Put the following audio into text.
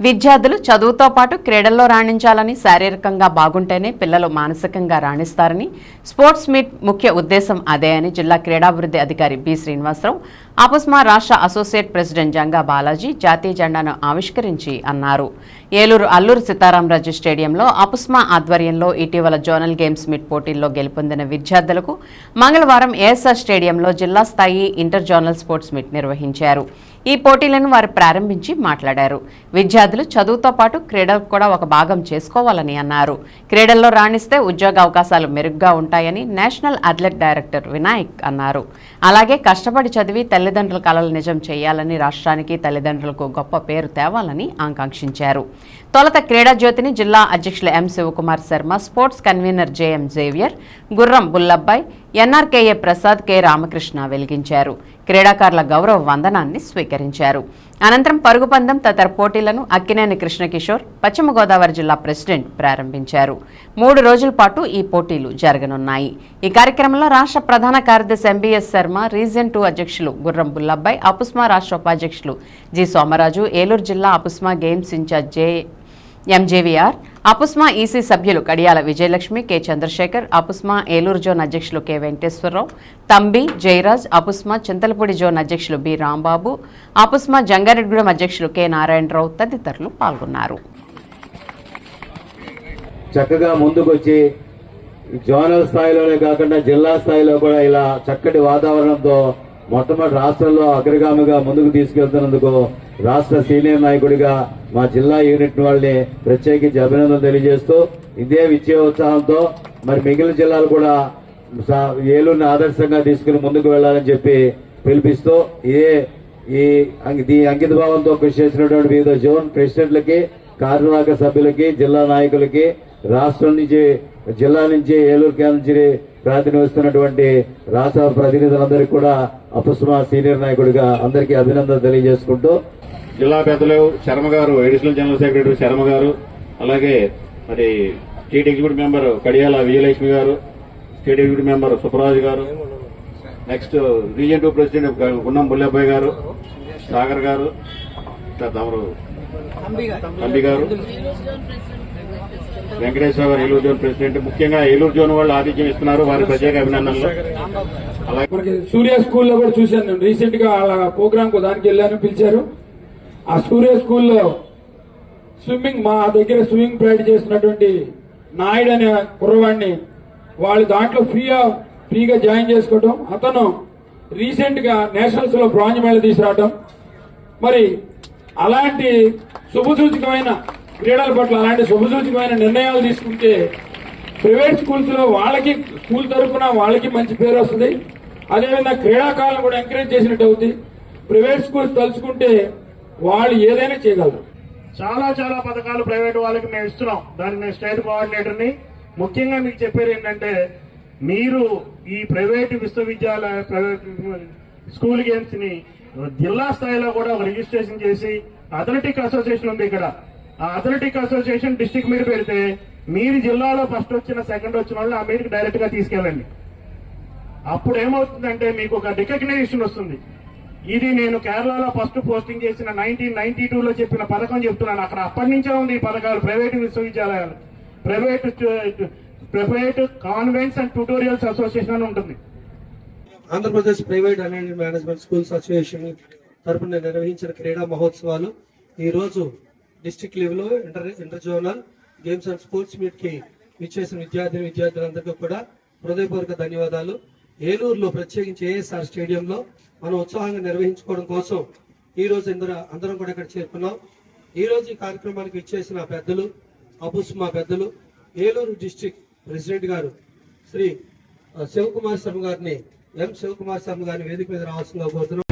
విద్యార్థులు చదువుతో పాటు క్రీడల్లో రాణించాలని శారీరకంగా బాగుంటేనే పిల్లలు మానసికంగా రాణిస్తారని స్పోర్ట్స్ మీట్ ముఖ్య ఉద్దేశం అదే అని జిల్లా క్రీడాభివృద్ధి అధికారి బి శ్రీనివాసరావు ఆపస్మా రాష్ట్ర అసోసియేట్ ప్రెసిడెంట్ జంగా బాలాజీ జాతీయ జెండాను ఆవిష్కరించి అన్నారు. ఏలూరు అల్లూరు సీతారామరాజు స్టేడియంలో అపుస్మా ఆధ్వర్యంలో ఇటీవల జోనల్ గేమ్స్ మీట్ పోటీల్లో గెలుపొందిన విద్యార్థులకు మంగళవారం ఏఎస్ఆర్ స్టేడియంలో జిల్లా స్థాయి ఇంటర్ జోనల్ స్పోర్ట్స్ మీట్ నిర్వహించారు. ఈ పోటీలను వారు ప్రారంభించి మాట్లాడారు. విద్యార్థులు చదువుతో పాటు క్రీడలు కూడా ఒక భాగం చేసుకోవాలని అన్నారు. క్రీడల్లో రాణిస్తే ఉద్యోగ అవకాశాలు మెరుగ్గా ఉంటాయని నేషనల్ అథ్లెట్ డైరెక్టర్ వినాయక్ అన్నారు. అలాగే కష్టపడి చదివి తల్లిదండ్రుల కలలు నిజం చేయాలని రాష్ట్రానికి తల్లిదండ్రులకు గొప్ప పేరు తేవాలని ఆకాంక్షించారు. తొలత క్రీడా జ్యోతిని జిల్లా అధ్యక్షులు M Sivakumar Sharma sports convener JM Xavier Gurram Bullabbayi NRKA Prasad K Ramakrishna వెలిగించారు. క్రీడాకారుల గౌరవ వందనాన్ని స్వీకరించారు. అనంతరం పరుగుపందం తదితర పోటీలను అక్కినేని కృష్ణకిషోర్ పశ్చిమ గోదావరి జిల్లా ప్రెసిడెంట్ ప్రారంభించారు. మూడు రోజుల పాటు ఈ పోటీలు జరగనున్నాయి. ఈ కార్యక్రమంలో రాష్ట్ర ప్రధాన కార్యదర్శి ఎంబీఎస్ శర్మ రీజియన్ టూ అధ్యక్షులు గుర్రం బుల్లబ్బాయ్ అపుస్మా రాష్ట్ర ఉపాధ్యక్షులు జి సోమరాజు ఏలూరు జిల్లా Apusma games in-charge J MJVR Apusma EC సభ్యులు కడియాల విజయలక్ష్మి కె చంద్రశేఖర్ అపుస్మా ఏలూరు జోన్ అధ్యక్షులు కె వెంకటేశ్వరరావు తంబి జయరాజ్ అపుస్మా చింతలపూడి జోన్ అధ్యక్షులు బి రాంబాబు అపుస్మా జంగారెడ్డిగూడెం అధ్యక్షులు కె నారాయణరావు తదితరులు పాల్గొన్నారు. చక్కగా ముందుకొచ్చి జోనల్ స్థాయిలోనే కాకుండా జిల్లా స్థాయిలో కూడా ఇలా చక్కటి వాతావరణంతో మొట్టమొదటి రాష్ట్రంలో అగ్రగామిగా ముందుకు తీసుకెళ్తున్నందుకు రాష్ట్ర సీనియర్ నాయకుడిగా మా జిల్లా యూనిట్ వాళ్ళని ప్రత్యేకించి అభినందనలు తెలియజేస్తూ ఇదే విజయోత్సాహంతో మరి మిగిలిన జిల్లాలు కూడా ఏలూరుని ఆదర్శంగా తీసుకుని ముందుకు వెళ్ళాలని చెప్పి పిలిపిస్తూ ఇదే ఈ అంగి- ఈ అంకిత భావంతో కృషి చేసినటువంటి వివిధ జోన్ ప్రెసిడెంట్లకి కార్యవర్గ సభ్యులకి జిల్లా నాయకులకి రాష్ట్రం నుంచి జిల్లా నుంచి ఏలూరు కేంద్రం నుంచి ప్రాతినిధిస్తున్నటువంటి రాష్ట్ర ప్రతినిధులందరికీ కూడా అపుస్మా సీనియర్ నాయకుడిగా అందరికీ అభినందనలు తెలియజేసుకుంటూ జిల్లా పెద్దలు శర్మ గారు additional general secretary Sharma garu అలాగే మరి state executive member Kadiyala Vijayalakshmi garu state executive member Subbaraju garu next region two president Gunnam Bullebbayi garu Sagar garu తమరు తంబి గారు. వెంకటేశ్వర గారు ఏలూరు జోన్ ప్రెసిడెంట్. ముఖ్యంగా ఏలూరు జోన్ వాళ్ళు ఆతిథ్యం ఇస్తున్నారు. వారి ప్రత్యేక అభినందనలు. అలాగే సూర్య స్కూల్లో కూడా చూశాను నేను. రీసెంట్గా వాళ్ళ ప్రోగ్రామ్కు దానికి వెళ్ళాను పిలిచారు. ఆ సూర్య స్కూల్లో స్విమ్మింగ్ మా దగ్గర స్విమ్మింగ్ ప్రాక్టీస్ చేస్తున్నటువంటి నాయుడు అనే కుర్రవాడిని వాళ్ళు దాంట్లో ఫ్రీగా ఫ్రీగా జాయిన్ చేసుకోవడం అతను రీసెంట్గా నేషనల్స్లో బ్రాంజ్ మెడల్ తీసుకురావడం మరి అలాంటి శుభసూచకమైన క్రీడల పట్ల అలాంటి శుభసూచకమైన నిర్ణయాలు తీసుకుంటే ప్రైవేట్ స్కూల్స్లో వాళ్ళకి స్కూల్ తరఫున వాళ్ళకి మంచి పేరు వస్తుంది. అదేవిధంగా క్రీడాకారులను కూడా ఎంకరేజ్ చేసినట్టు అవుతుంది ప్రైవేట్ స్కూల్స్ తలుచుకుంటే వాళ్ళు ఏదైనా చేయగలరు. చాలా చాలా పథకాలు ప్రైవేట్ వాళ్ళకి మేము ఇస్తున్నాం. దానికి నేను స్టేట్ కోఆర్డినేటర్ని. ముఖ్యంగా మీకు చెప్పేది ఏంటంటే మీరు ఈ ప్రైవేట్ విశ్వవిద్యాలయ ప్రైవేట్ స్కూల్ గేమ్స్ని జిల్లా స్థాయిలో కూడా రిజిస్ట్రేషన్ చేసి అథ్లెటిక్ అసోసియేషన్ ఉంది ఇక్కడ. ఆ అథ్లెటిక్ అసోసియేషన్ డిస్టిక్ మీద పెడితే మీరు జిల్లాలో ఫస్ట్ వచ్చిన సెకండ్ వచ్చిన వాళ్ళు ఆ మీటికి డైరెక్ట్గా తీసుకెళ్ళండి. అప్పుడు ఏమవుతుందంటే మీకు ఒక రికగ్నైజేషన్ వస్తుంది. ఇది నేను కేరళలో ఫస్ట్ పోస్టింగ్ చేసిన నైన్టీన్ నైన్టీ టూలో చెప్పిన పథకం చెప్తున్నాను. అక్కడ అప్పటి నుంచే ఉంది ఈ పథకాలు. ప్రైవేట్ విశ్వవిద్యాలయాలు. Private private convents and tutorials association అని ఉంటుంది. Andhra Pradesh private and management schools association తరపున నిర్వహించిన క్రీడా మహోత్సవాలు ఈ రోజు district level inter inter zonal games and sports మీట్కి విచ్చేసిన విద్యార్థిని విద్యార్థులందరికీ కూడా హృదయపూర్వక ధన్యవాదాలు. ఏలూరులో ప్రత్యేకించి ఏఎస్ఆర్ స్టేడియంలో మనం ఉత్సాహంగా నిర్వహించుకోవడం కోసం ఈ రోజు ఇందర అందరం కూడా ఇక్కడ చేరుకున్నాం. ఈ రోజు ఈ కార్యక్రమానికి విచ్చేసిన పెద్దలు అబుస్మా పెద్దలు ఏలూరు డిస్టిక్ ప్రెసిడెంట్ గారు శ్రీ శివకుమార్ శర్మ గారిని ఎం. శివకుమార్ శర్మ గారిని వేదిక మీద రావాల్సిందిగా కోరుతున్నాం.